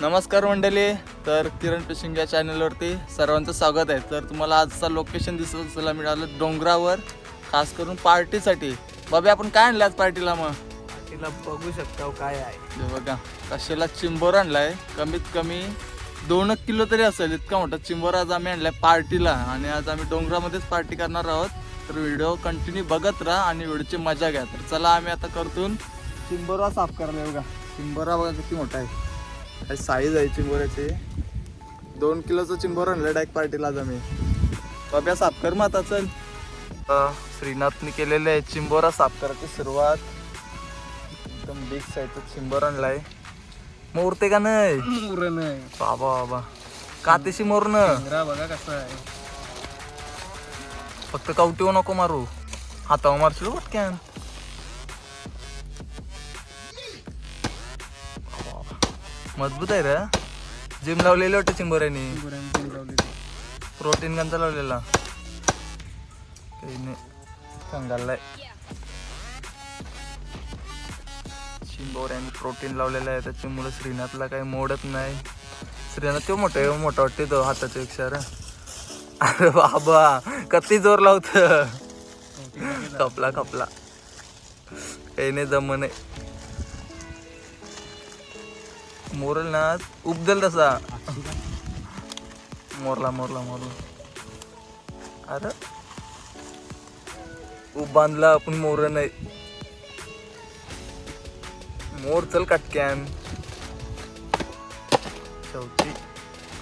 नमस्कार मंडळी तर किरण फिशिंग या चॅनलवरती सर्वांचं स्वागत आहे. तर तुम्हाला आजचा लोकेशन दिसत असायला मिळालं डोंगरावर खास करून पार्टीसाठी. बाबी आपण काय आणलं आज पार्टीला मग? तिला बघू शकता काय आहे. बघा कशाला चिंबोर आणलाय? कमीत कमी दोन किलो तरी असेल इतका मोठा चिंबोर आज आम्ही आणलाय पार्टीला. आणि आज आम्ही डोंगरामध्येच पार्टी करणार आहोत. तर व्हिडिओ कंटिन्यू बघत राहा आणि व्हिडिओची मजा घ्या. तर चला आम्ही आता करतून चिंबोरा साफ करायला बघा चिंबोरा बघा किती मोठा आहे. काय साईज आहे चिंबोऱ्याची? दोन किलोचं चिंबोर आणलं डायरेक्ट पार्टीला आज आम्ही. बाब्या साफ कर मग आता चल श्रीनाथने केलेले आहे चिंबोरा साफ करायची सुरुवात. एकदम बिग साईजचा चिंबर आणलाय. मोरते का नाही? मुरण आहे बाबा बाबा. कातेशी मोरण बघा कसं आहे. फक्त कवटीव नको मारू. हातावर मारशील पटक्यान. मजबूत आहे रे. जिम लावलेले वाटतं चिंबोऱ्याने. प्रोटीन गंजा लावलेला. काही नाही सांगायलाय चिंबोऱ्याने प्रोटीन लावलेलं आहे त्याच्यामुळे श्रीनाथला काही मोडत नाही. श्रीनाथ तो मोठा आहे मोठा वाटते तो हाताच्या पेक्षा रे. अरे बाबा कती जोर लावत. कपला कपला काही नाही जम नाही. मोरल ना उपदेल तसा. मोरला मोरला मोरला. अरे. उब बांधला आपण मोर नाही. मोर चल कटक्यान. शेवटी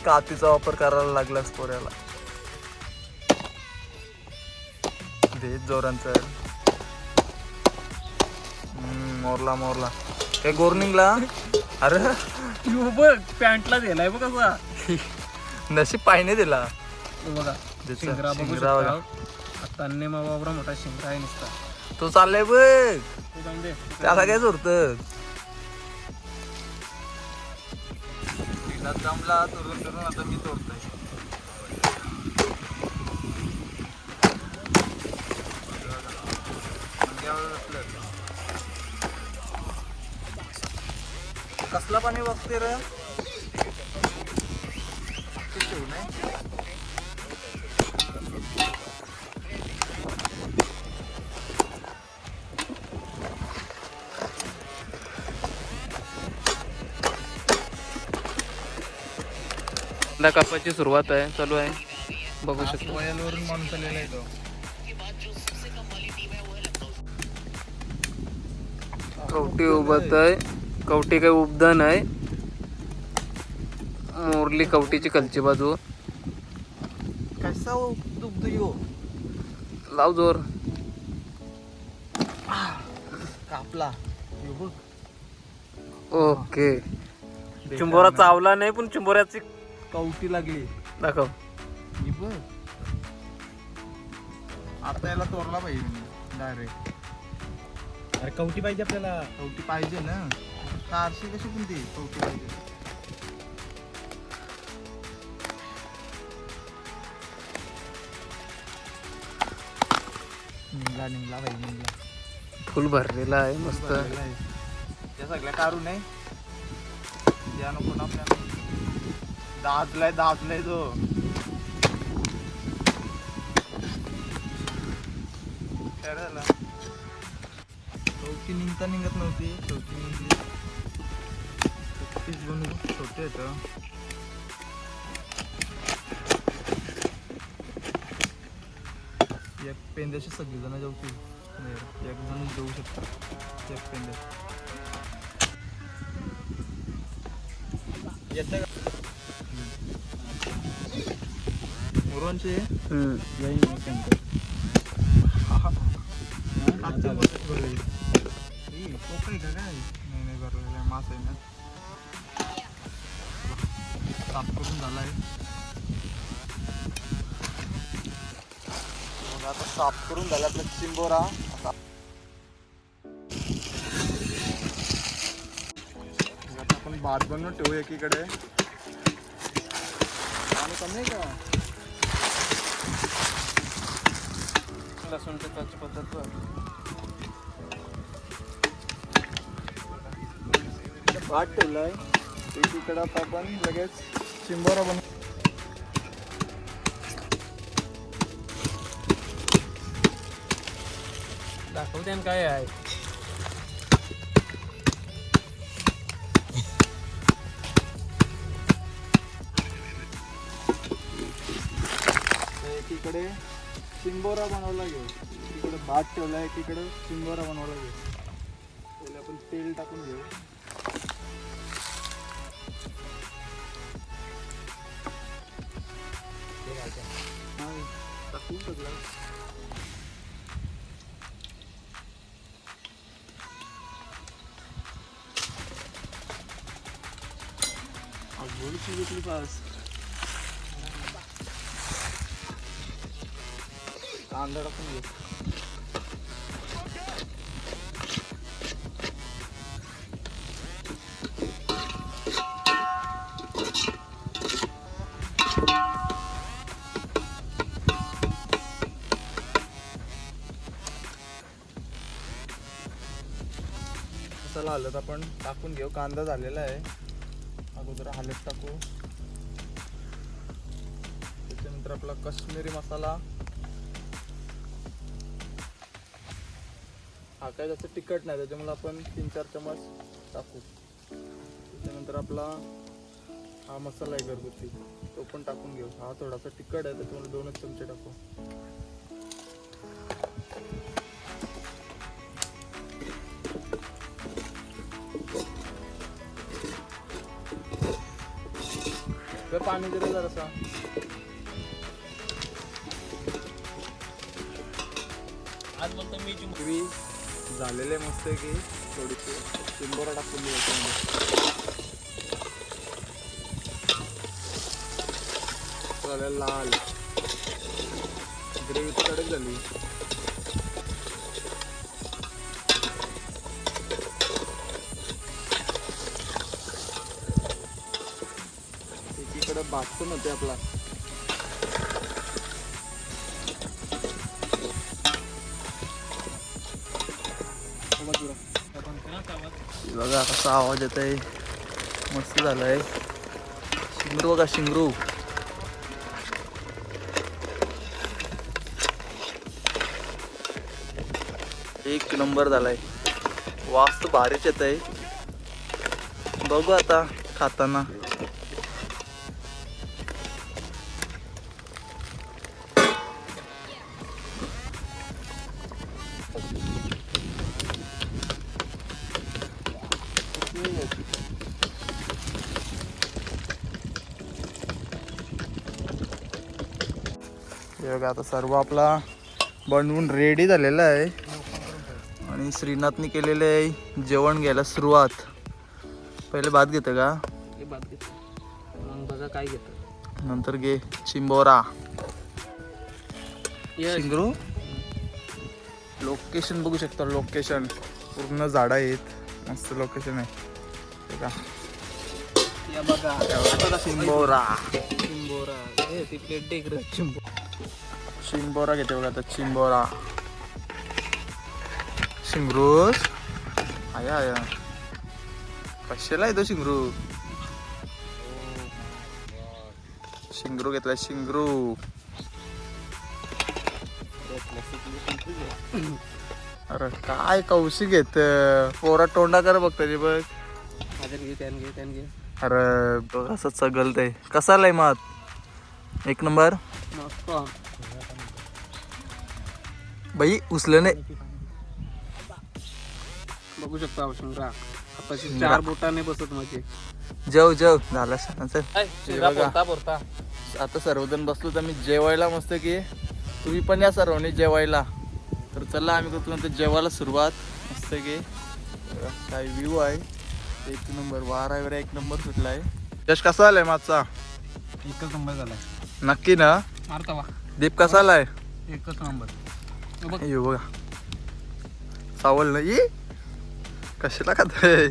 कातीचा वापर करायला लागलाच पोऱ्याला. दे हम्म, मोरला मोरला. काय गोर्निंगला. अरे. यो बघ पॅन्टला दिलाय बघ कसा. नशीब पाहिने दिला बघा त्याचा शिंगरा बघू शिंगरा बघा. शकता. आता अन्य बाबा मोठा शिंगरा आहे नुसता. तो चाललाय बघ. तू जाऊन दे. त्याला काय चोरत जमला चोरून चोरून आता मी चोरतोय कसला पाणी बघते रे? कापाची सुरुवात आहे चालू आहे. बघू शकतो. वयावरून माणूस आलेला आहे तो. कवटी उभत आहे. कवटी काही उबदान आहे मोरली कवटीची खालची बाजू. कसा दुखतो यो? लाव जोर. कापला. यो बघ. ओके. चिंबोरा चावला नाही पण चिंबोऱ्याची कवटी लागली. दाखव. बघ. आता याला तोरला पाहिजे डायरेक्ट अरे कवटी पाहिजे आपल्याला. कवटी पाहिजे ना. कारशी कशी पण ती कवटी पाहिजे. निघला निघला भाई निघला. फुल भरलेला आहे मस्त. भरलेला आहे. या सगळ्या काढू नाही या नको ना आपल्याला. दाजलाय दाजलाय तो. काय झाला. चौकी निघता निघत नव्हती चौकी निघली. पीस बनवू छोटे आहेत एक पेंद्याशी सगळी जण जाऊ एक जण जाऊ शकतात. एक पेंद्या मुरोंचे. जाईन आहे का काय नाही नाही भरलेलं मास आहे ना. साफ करून झाला आहे आता साफ करून झाला आपला चिंबोरा. आता आता आपण भात बनवून ठेवू एकीकडे. आणि कमी का? लसूण त्याची पद्धत भात ठेवलाय. एकीकडे आता आपण लगेच चिंबोरा बनव. दाखवते आणि काय आहे. एकीकडे चिंबोरा बनवला घेऊ एकीकडे भात ठेवला एकीकडे चिंबोरा बनवला घेऊ पहिले आपण तेल टाकून घेऊ. टाकू सगळं बोलची घेतली पास कांदा टाकून घेऊ मसाला हलत आपण टाकून घेऊ. कांदा झालेला आहे. अगोदर हलत टाकू. त्याच्यानंतर आपला कश्मीरी मसाला. हा काय जास्त तिखट नाही त्याच्यामुळे आपण तीन चार चमच टाकू. त्याच्यानंतर आपला हा मसाला आहे घरगुती. तो पण टाकून घेऊ. हा थोडासा तिखट आहे त्याच्यामुळे दोनच चमचे टाकू. तर पाणी दिलं जरासा आज बोलतो मी ग्रेव्ही झालेले मस्त की थोडीशी. चिंबोरा टाकून झालं लाल. ग्रेव्ही कडक झाली. भात पण होते आपला. बघा कसा आवाज येत आहे. मस्त झालाय. शिंगरू बघा शिंगरू. एक नंबर झालाय. वास तर भारीच येत आहे बघू आता खाताना. बघा आता सर्व आपला बनवून रेडी झालेला आहे. आणि श्रीनाथनी केलेले आहे जेवण घ्यायला सुरुवात. पहिले भात घेतं का? बात घेतो. बघा काय घेतं. नंतर घे. चिंबोरा. शिंगरू? लोकेशन बघू शकता लोकेशन. पूर्ण झाडं आहेत. मस्त लोकेशन आहे. का या बघा. चिंबोरा. चिंबोरा. चिंबोरा घेते बघा आता चिंबोरा शिंगरूस आया आया कशाला येतो शिंगरू शिंगरू घेतला शिंगरू अरे काय कौशिक घेत पोरा तोंडा कर बघ तरी बघ अरे बघ असं चगलतंय कसा आलाय मात एक नंबर बाई उचलं नाही बघू शकतो आपण शिंगरा हाताची चार बोटाने बसत माझे. जेव जेव झाला सर आता सर्वजण बसलो तर मी जेवायला मस्त की तुम्ही पण या सर्वांनी जेवायला. तर चला आम्ही करतो नंतर जेवायला सुरुवात. मस्त की. काय व्ह्यू आहे. एक नंबर वारा वगैरे एक नंबर सुटला आहे यश कसा आलाय माझा एकच नंबर झाला नक्की ना? मारता दीप कसा आलाय? एकच नंबर बघ. सावल ना ये कशाला खाताय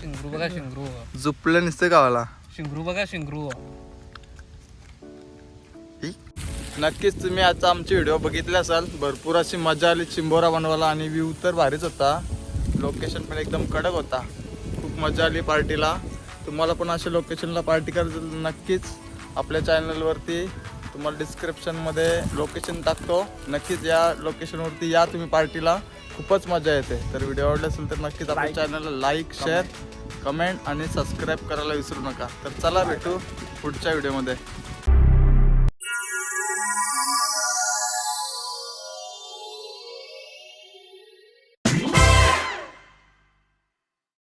शिंगरू बघा शिंगरू झुपलं नसतं गावाला. शिंगरू बघा शिंगरू नक्कीच तुम्ही आता आमचे व्हिडिओ बघितले असाल. भरपूर अशी मजा आली चिंबोरा बनवायला आणि व्ह्यू तर भारीच होता. लोकेशन पण एकदम कडक होता. खूप मजा आली पार्टीला तुम्हाला पण अशा लोकेशनला पार्टी करायचं नक्कीच आपल्या चॅनलवरती तुम्हाला डिस्क्रिप्शनमध्ये लोकेशन टाकतो. नक्कीच या लोकेशनवरती या तुम्ही पार्टीला खूपच मजा येते. तर व्हिडिओ आवडला असेल तर नक्कीच आपल्या चॅनलला लाईक शेअर कमेंट आणि सबस्क्राईब करायला विसरू नका. तर चला भेटू पुढच्या व्हिडिओमध्ये